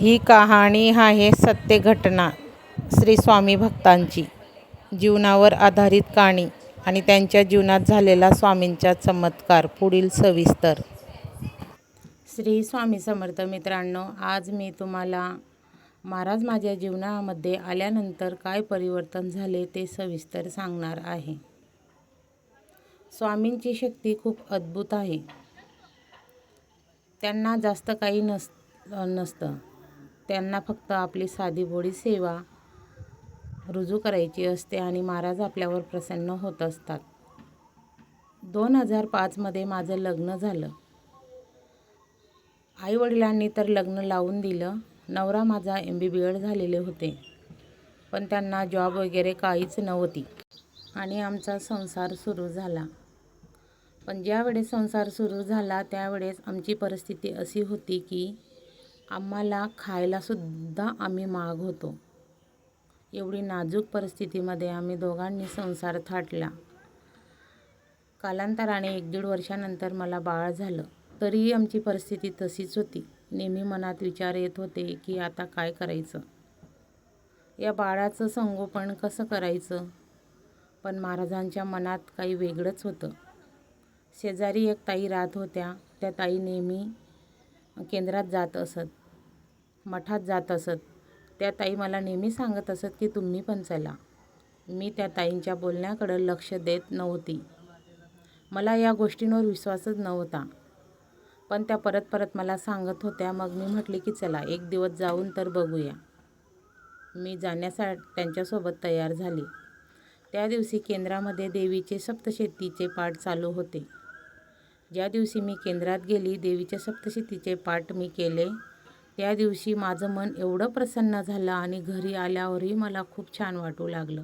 ही कहाणी आहे सत्य घटना श्री स्वामी भक्तांची. जीवनावर आधारित कहाणी आणि त्यांच्या जीवनात झालेला स्वामींचा चमत्कार पुढील सविस्तर. श्री स्वामी समर्थ मित्रांनो आज मी तुम्हाला महाराज माझ्या जीवनामध्ये आल्यानंतर काय परिवर्तन झाले ते सविस्तर सांगणार आहे. स्वामींची शक्ती खूप अद्भुत आहे. त्यांना जास्त काही नस नसतं. त्यांना फक्त आपली साधी बोळी सेवा रुजू करायची असते आणि महाराज आपल्यावर प्रसन्न होत असतात. दोन हजार पाचमध्ये माझं लग्न झालं. आईवडिलांनी तर लग्न लावून दिलं. नवरा माझा एम बी बी एड झालेले होते. पण त्यांना जॉब वगैरे काहीच नव्हती. आणि आमचा संसार सुरू झाला. पण ज्यावेळेस संसार सुरू झाला त्यावेळेस आमची परिस्थिती अशी होती की आम्हाला खायलासुद्धा आम्ही माग होतो. एवढी नाजूक परिस्थितीमध्ये आम्ही दोघांनी संसार थाटला. कालांतराने एक दीड वर्षानंतर मला बाळ झालं. तरीही आमची परिस्थिती तशीच होती. नेहमी मनात विचार येत होते की आता काय करायचं? या बाळाचं संगोपन कसं करायचं? पण महाराजांच्या मनात काही वेगळंच होतं. शेजारी एक ताई राहत होत्या. त्या ताई नेहमी केंद्रात जात असत मठात जात असत. त्या ताई मला नेहमी सांगत असत की तुम्ही पण चला. मी त्या ताईंच्या बोलण्याकडं लक्ष देत नव्हती. मला या गोष्टींवर विश्वासच नव्हता. पण त्या परत परत मला सांगत होत्या मग मी म्हटले की चला एक दिवस जाऊन तर बघूया. मी जाण्यासाठी त्यांच्यासोबत तयार झाली. त्या दिवशी केंद्रामध्ये देवीचे सप्तशतीचे पाठ चालू होते. ज्या दिवशी मी केंद्रात गेली देवीच्या सप्तशतीचे पाठ मी केले त्या दिवशी माझं मन एवढं प्रसन्न झालं आणि घरी आल्यावरही मला खूप छान वाटू लागलं.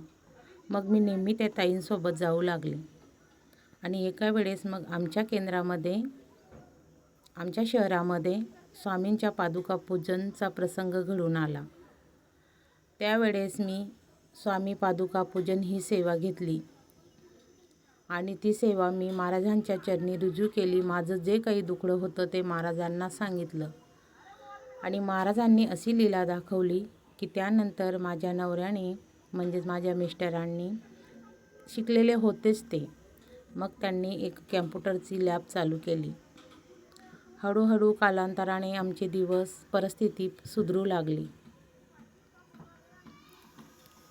मग मी नेहमी त्या ताईंसोबत जाऊ लागले. आणि एका वेळेस मग आमच्या केंद्रामध्ये आमच्या शहरामध्ये स्वामींच्या पादुका पूजनचा प्रसंग घडून आला. त्यावेळेस मी स्वामी पादुका पूजन ही सेवा घेतली. आणि ती सेवा मी महाराजांच्या चरणी रुजू केली. माझं जे काही दुखडं होतं ते महाराजांना सांगितलं. आणि महाराजांनी अशी लीला दाखवली की त्यानंतर माझ्या नवऱ्याने म्हणजेच माझ्या मिस्टरांनी शिकलेले होतेच ते. मग त्यांनी एक कॅम्प्युटरची लॅब चालू केली. हळूहळू कालांतराने आमचे दिवस परिस्थिती सुधरू लागली.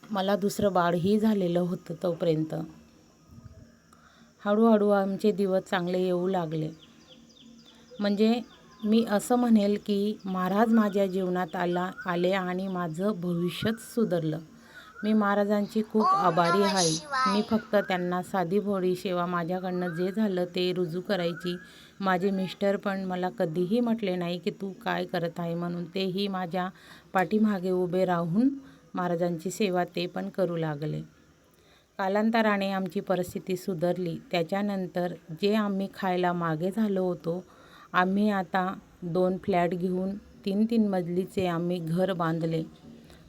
मला दुसरं बाळही झालेलं होतं तोपर्यंत. हळूहळू आमचे दिवस चांगले येऊ लागले. म्हणजे मी असं म्हणेल की महाराज माझ्या जीवनात आला आले आणि माझं भविष्यच सुधारलं. मी महाराजांची खूप आभारी आहे. मी फक्त त्यांना साधी भोळी सेवा माझ्याकडनं जे झालं ते रुजू करायची. माझे मिस्टर पण मला कधीही म्हटले नाही की तू काय करत आहे म्हणून तेही माझ्या पाठीमागे उभे राहून महाराजांची सेवा ते पण करू लागले. कालांतराने आमची परिस्थिती सुधारली. त्याच्यानंतर जे आम्ही खायला मागे झालो होतो आम्ही आता दोन फ्लॅट घेऊन तीन तीन मजलीचे आम्ही घर बांधले.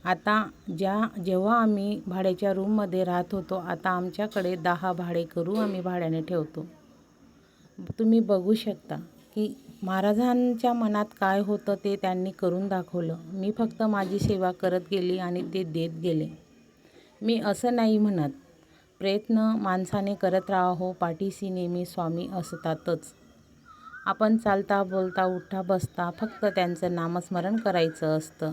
आता ज्या जेव्हा आम्ही भाड्याच्या रूममध्ये राहत होतो आता आमच्याकडे दहा भाडेकरू आम्ही भाड्याने ठेवतो. तुम्ही बघू शकता की महाराजांच्या मनात काय होतं ते त्यांनी करून दाखवलं. मी फक्त माझी सेवा करत गेली आणि ते देत गेले. मी असं नाही म्हणत प्रयत्न माणसाने करत राहो हो, पाठीशी नेहमी स्वामी असतातच. आपण चालता बोलता उठता बसता फक्त त्यांचं नामस्मरण करायचं असतं.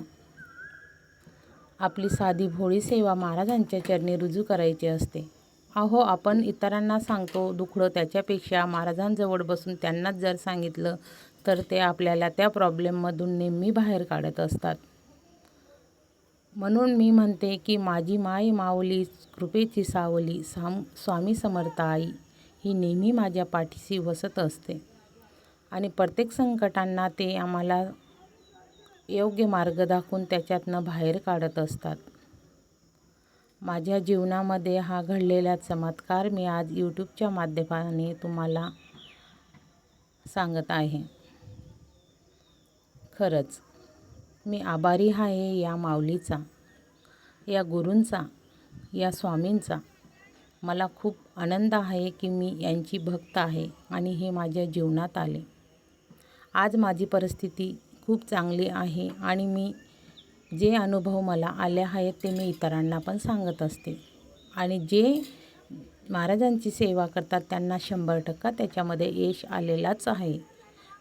आपली साधी भोळी सेवा महाराजांच्या चरणी रुजू करायची असते. अहो आपण इतरांना सांगतो दुखडं त्याच्यापेक्षा महाराजांजवळ बसून त्यांनाच जर सांगितलं तर ते आपल्याला त्या प्रॉब्लेममधून नेहमी बाहेर काढत असतात. म्हणून मी म्हणते की माझी माय माऊली कृपेची सावली साम स्वामी समर्थ आई ही नेहमी माझ्या पाठीशी वसत असते. आणि प्रत्येक संकटांना ते आम्हाला योग्य मार्ग दाखवून त्याच्यातनं बाहेर काढत असतात. माझ्या जीवनामध्ये हा घडलेला चमत्कार मी आज यूट्यूबच्या माध्यमाने तुम्हाला सांगत आहे. खरंच मी आभारी आहे या माऊलीचा या गुरूंचा या स्वामींचा. मला खूप आनंद आहे की मी यांची भक्त आहे आणि हे माझ्या जीवनात आले. आज माझी परिस्थिती खूप चांगली आहे आणि मी जे अनुभव मला आले आहेत ते मी इतरांना पण सांगत असते. आणि जे महाराजांची सेवा करतात त्यांना शंभर टक्का त्याच्यामध्ये यश आलेलाच आहे.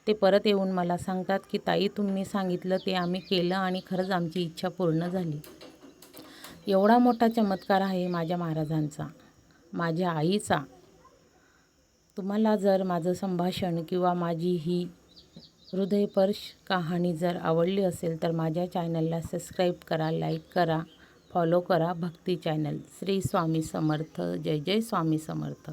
ते परत येऊन मला सांगतात की ताई तुम्ही सांगितलं ते आम्ही केलं आणि खरंच आमची इच्छा पूर्ण झाली. एवढा मोठा चमत्कार आहे माझ्या महाराजांचा माझ्या आईचा. तुम्हाला जर माझं संभाषण किंवा माझी ही हृदयपर्श कहाणी जर आवडली असेल तर माझ्या चॅनलला सबस्क्राईब करा लाईक करा फॉलो करा भक्ती चॅनल. श्री स्वामी समर्थ जय जय स्वामी समर्थ.